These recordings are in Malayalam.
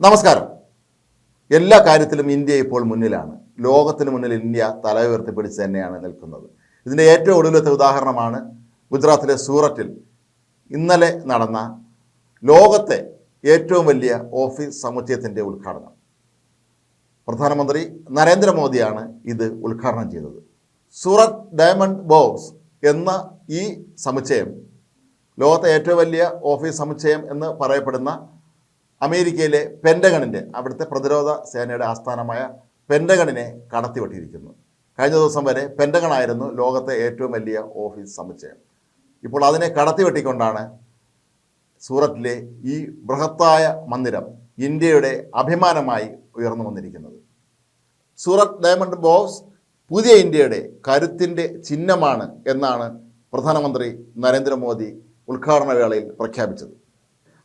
നമസ്കാരം. എല്ലാ കാര്യത്തിലും ഇന്ത്യ ഇപ്പോൾ മുന്നിലാണ്. ലോകത്തിന് മുന്നിൽ ഇന്ത്യ തല ഉയർത്തിപ്പിടിച്ച് തന്നെയാണ് നിൽക്കുന്നത്. ഇതിന്റെ ഏറ്റവും ഒടുവിലത്തെ ഉദാഹരണമാണ് ഗുജറാത്തിലെ സൂററ്റിൽ ഇന്നലെ നടന്ന ലോകത്തെ ഏറ്റവും വലിയ ഓഫീസ് സമുച്ചയത്തിന്റെ ഉദ്ഘാടനം. പ്രധാനമന്ത്രി നരേന്ദ്രമോദിയാണ് ഇത് ഉദ്ഘാടനം ചെയ്തത്. സൂറത്ത് ഡയമണ്ട് ബോക്സ് എന്ന ഈ സമുച്ചയം ലോകത്തെ ഏറ്റവും വലിയ ഓഫീസ് സമുച്ചയം എന്ന് പറയപ്പെടുന്ന അമേരിക്കയിലെ പെൻഡഗണിന്റെ അവിടുത്തെ പ്രതിരോധ സേനയുടെ ആസ്ഥാനമായ പെൻഡഗണിനെ കടത്തിവെട്ടിയിരിക്കുന്നു. കഴിഞ്ഞ ദിവസം വരെ പെൻഡഗണായിരുന്നു ലോകത്തെ ഏറ്റവും വലിയ ഓഫീസ് സമുച്ചയം. ഇപ്പോൾ അതിനെ കടത്തിവെട്ടിക്കൊണ്ടാണ് സൂറത്തിലെ ഈ ബൃഹത്തായ മന്ദിരം ഇന്ത്യയുടെ അഭിമാനമായി ഉയർന്നു വന്നിരിക്കുന്നത്. സൂറത്ത് ഡയമണ്ട് ബോക്സ് പുതിയ ഇന്ത്യയുടെ കരുത്തിന്റെ ചിഹ്നമാണ് എന്നാണ് പ്രധാനമന്ത്രി നരേന്ദ്രമോദി ഉദ്ഘാടന വേളയിൽ പ്രഖ്യാപിച്ചത്.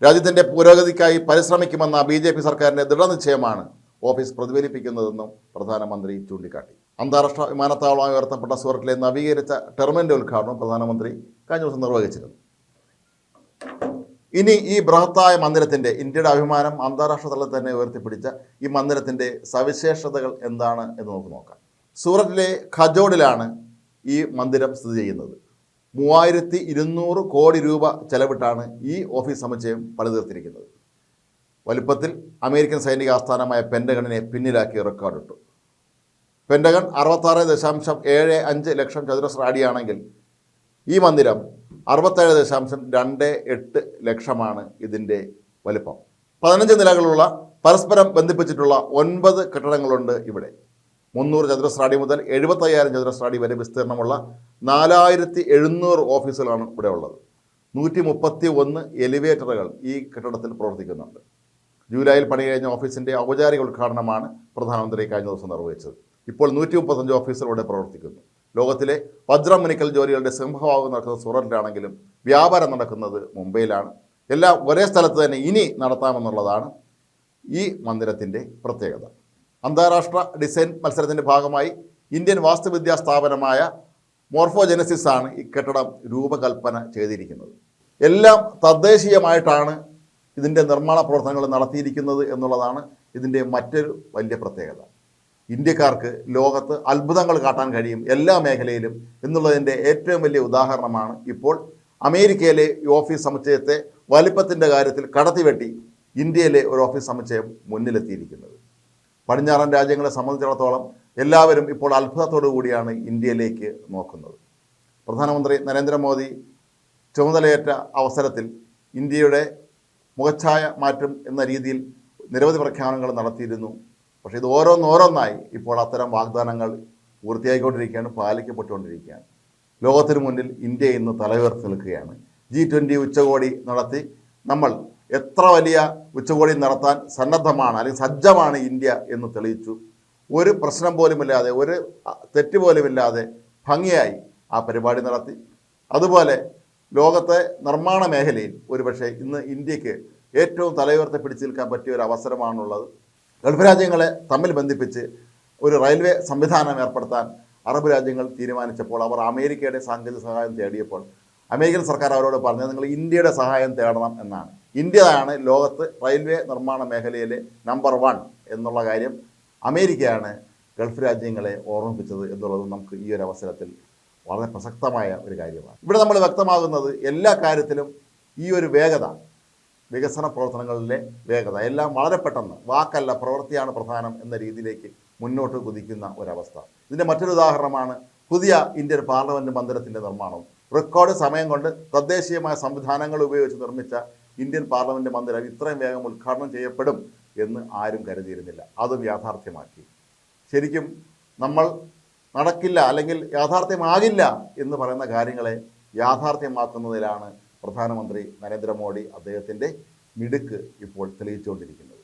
രാജ്യത്തിന്റെ പുരോഗതിക്കായി പരിശ്രമിക്കുമെന്ന ബി ജെ പി സർക്കാരിന്റെ ദൃഢനിശ്ചയമാണ് ഓഫീസ് പ്രതിഫലിപ്പിക്കുന്നതെന്നും പ്രധാനമന്ത്രി ചൂണ്ടിക്കാട്ടി. അന്താരാഷ്ട്ര വിമാനത്താവളമായി ഉയർത്തപ്പെട്ട സൂറത്തിലെ നവീകരിച്ച ടെർമിനലിന്റെ ഉദ്ഘാടനം പ്രധാനമന്ത്രി കഴിഞ്ഞ ദിവസം നിർവഹിച്ചിരുന്നു. ഇനി ഈ ബൃഹത്തായ മന്ദിരത്തിന്റെ ഇന്ത്യയുടെ അഭിമാനം അന്താരാഷ്ട്ര തലത്തിൽ തന്നെ ഉയർത്തിപ്പിടിച്ച ഈ മന്ദിരത്തിന്റെ സവിശേഷതകൾ എന്താണ് എന്ന് നമുക്ക് നോക്കാം. സൂററ്റിലെ ഖജോഡിലാണ് ഈ മന്ദിരം സ്ഥിതി ചെയ്യുന്നത്. മൂവായിരത്തി ഇരുന്നൂറ് കോടി രൂപ ചെലവിട്ടാണ് ഈ ഓഫീസ് സമുച്ചയം പണിതീർത്തിരിക്കുന്നത്. വലുപ്പത്തിൽ അമേരിക്കൻ സൈനിക ആസ്ഥാനമായ പെൻഡഗണിനെ പിന്നിലാക്കി റെക്കോർഡിട്ടു. പെൻഡഗൺ അറുപത്താറ് ദശാംശം ഏഴ് അഞ്ച് ലക്ഷം ചതുരശ്ര അടിയാണെങ്കിൽ ഈ മന്ദിരം അറുപത്തേഴ് ദശാംശം രണ്ട് എട്ട് ലക്ഷമാണ് ഇതിന്റെ വലുപ്പം. പതിനഞ്ച് നിലകളുള്ള പരസ്പരം ബന്ധിപ്പിച്ചിട്ടുള്ള ഒൻപത് കെട്ടിടങ്ങളുണ്ട് ഇവിടെ. മുന്നൂറ് ചതുരശ്ര അടി മുതൽ എഴുപത്തയ്യായിരം ചതുരശ്ര അടി വരെ വിസ്തീർണമുള്ള നാലായിരത്തി എഴുന്നൂറ് ഓഫീസുകളാണ് ഇവിടെ ഉള്ളത്. നൂറ്റി മുപ്പത്തി ഒന്ന് എലിവേറ്ററുകൾ ഈ കെട്ടിടത്തിൽ പ്രവർത്തിക്കുന്നുണ്ട്. ജൂലൈയിൽ പണി കഴിഞ്ഞ ഓഫീസിന്റെ ഔപചാരിക ഉദ്ഘാടനമാണ് പ്രധാനമന്ത്രി കഴിഞ്ഞ ദിവസം നിർവഹിച്ചത്. ഇപ്പോൾ നൂറ്റി മുപ്പത്തഞ്ച് ഓഫീസുകൾ ഇവിടെ പ്രവർത്തിക്കുന്നു. ലോകത്തിലെ വജ്രം മിനിക്കൽ ജോലികളുടെ സിംഹഭാഗം നടക്കുന്നത് സൂററ്റിലാണെങ്കിലും വ്യാപാരം നടക്കുന്നത് മുംബൈയിലാണ്. എല്ലാം ഒരേ സ്ഥലത്ത് തന്നെ ഇനി നടത്താമെന്നുള്ളതാണ് ഈ മന്ദിരത്തിന്റെ പ്രത്യേകത. അന്താരാഷ്ട്ര ഡിസൈൻ മത്സരത്തിന്റെ ഭാഗമായി ഇന്ത്യൻ വാസ്തുവിദ്യാ സ്ഥാപനമായ മോർഫോജെനസിസ് ആണ് ഈ കെട്ടിടം രൂപകൽപ്പന ചെയ്തിരിക്കുന്നത്. എല്ലാം തദ്ദേശീയമായിട്ടാണ് ഇതിന്റെ നിർമ്മാണ പ്രവർത്തനങ്ങൾ നടത്തിയിരിക്കുന്നത് എന്നുള്ളതാണ് ഇതിന്റെ മറ്റൊരു വലിയ പ്രത്യേകത. ഇന്ത്യക്കാർക്ക് ലോകത്ത് അത്ഭുതങ്ങൾ കാട്ടാൻ കഴിയും എല്ലാ മേഖലയിലും എന്നുള്ളതിന്റെ ഏറ്റവും വലിയ ഉദാഹരണമാണ് ഇപ്പോൾ അമേരിക്കയിലെ ഓഫീസ് സമുച്ചയത്തെ വലിപ്പത്തിന്റെ കാര്യത്തിൽ കടത്തിവെട്ടി ഇന്ത്യയിലെ ഒരു ഓഫീസ് സമുച്ചയം മുന്നിലെത്തിയിരിക്കുന്നത്. പടിഞ്ഞാറൻ രാജ്യങ്ങളെ സംബന്ധിച്ചിടത്തോളം എല്ലാവരും ഇപ്പോൾ അത്ഭുതത്തോടു കൂടിയാണ് ഇന്ത്യയിലേക്ക് നോക്കുന്നത്. പ്രധാനമന്ത്രി നരേന്ദ്രമോദി ചുമതലയേറ്റ അവസരത്തിൽ ഇന്ത്യയുടെ മുഖച്ഛായ മാറ്റം എന്ന രീതിയിൽ നിരവധി പ്രഖ്യാപനങ്ങൾ നടത്തിയിരുന്നു. പക്ഷേ ഇത് ഓരോന്നോരോന്നായി ഇപ്പോൾ അത്തരം വാഗ്ദാനങ്ങൾ പൂർത്തിയായിക്കൊണ്ടിരിക്കുകയാണ് പാലിക്കപ്പെട്ടുകൊണ്ടിരിക്കുകയാണ്. ലോകത്തിനു മുന്നിൽ ഇന്ത്യ ഇന്ന് തലയുയർത്തി നിൽക്കുകയാണ്. ജി ട്വന്റി ഉച്ചകോടി നടത്തി നമ്മൾ എത്ര വലിയ ഉച്ചകോടി നടത്താൻ സന്നദ്ധമാണ് അല്ലെങ്കിൽ സജ്ജമാണ് ഇന്ത്യ എന്ന് തെളിയിച്ചു. ഒരു പ്രശ്നം പോലുമില്ലാതെ ഒരു തെറ്റ് പോലുമില്ലാതെ ഭംഗിയായി ആ പരിപാടി നടത്തി. അതുപോലെ ലോകത്തെ നിർമ്മാണ മേഖലയിൽ ഒരുപക്ഷെ ഇന്ന് ഇന്ത്യയ്ക്ക് ഏറ്റവും തലയുയർത്തി പിടിച്ചു നിൽക്കാൻ പറ്റിയ ഒരു അവസരമാണുള്ളത്. ഗൾഫ് രാജ്യങ്ങളെ തമ്മിൽ ബന്ധിപ്പിച്ച് ഒരു റെയിൽവേ സംവിധാനം ഏർപ്പെടുത്താൻ അറബ് രാജ്യങ്ങൾ തീരുമാനിച്ചപ്പോൾ അവർ അമേരിക്കയുടെ സാങ്കേതിക സഹായം തേടിയപ്പോൾ അമേരിക്കൻ സർക്കാർ അവരോട് പറഞ്ഞത് നിങ്ങൾ ഇന്ത്യയുടെ സഹായം തേടണം എന്നാണ്. ഇന്ത്യയാണ് ലോകത്ത് റെയിൽവേ നിർമ്മാണ മേഖലയിലെ നമ്പർ വൺ എന്നുള്ള കാര്യം അമേരിക്കയാണ് ഗൾഫ് രാജ്യങ്ങളെ ഓർമ്മിപ്പിച്ചത് എന്നുള്ളത് നമുക്ക് ഈ ഒരു അവസരത്തിൽ വളരെ പ്രസക്തമായ ഒരു കാര്യമാണ്. ഇവിടെ നമ്മൾ വ്യക്തമാകുന്നത് എല്ലാ കാര്യത്തിലും ഈ ഒരു വേഗത വികസന പ്രവർത്തനങ്ങളിലെ വേഗത എല്ലാം വളരെ പെട്ടെന്ന് വാക്കല്ല പ്രവൃത്തിയാണ് പ്രധാനം എന്ന രീതിയിലേക്ക് മുന്നോട്ട് കുതിക്കുന്ന ഒരവസ്ഥ. ഇതിന്റെ മറ്റൊരു ഉദാഹരണമാണ് പുതിയ ഇന്ത്യൻ പാർലമെന്റ് മന്ദിരത്തിന്റെ നിർമ്മാണം റെക്കോർഡ് സമയം കൊണ്ട് തദ്ദേശീയമായ സംവിധാനങ്ങൾ ഉപയോഗിച്ച് നിർമ്മിച്ച ഇന്ത്യൻ പാർലമെന്റ് മന്ദിരം ഇത്രയും വേഗം ഉദ്ഘാടനം ചെയ്യപ്പെടും എന്ന് ആരും കരുതിയിരുന്നില്ല. അതും യാഥാർത്ഥ്യമാക്കി. ശരിക്കും നമ്മൾ നടക്കില്ല അല്ലെങ്കിൽ യാഥാർത്ഥ്യമാകില്ല എന്ന് പറയുന്ന കാര്യങ്ങളെ യാഥാർത്ഥ്യമാക്കുന്നതിലാണ് പ്രധാനമന്ത്രി നരേന്ദ്രമോദി അദ്ദേഹത്തിന്റെ മിടുക്ക് ഇപ്പോൾ തെളിയിച്ചുകൊണ്ടിരിക്കുന്നത്.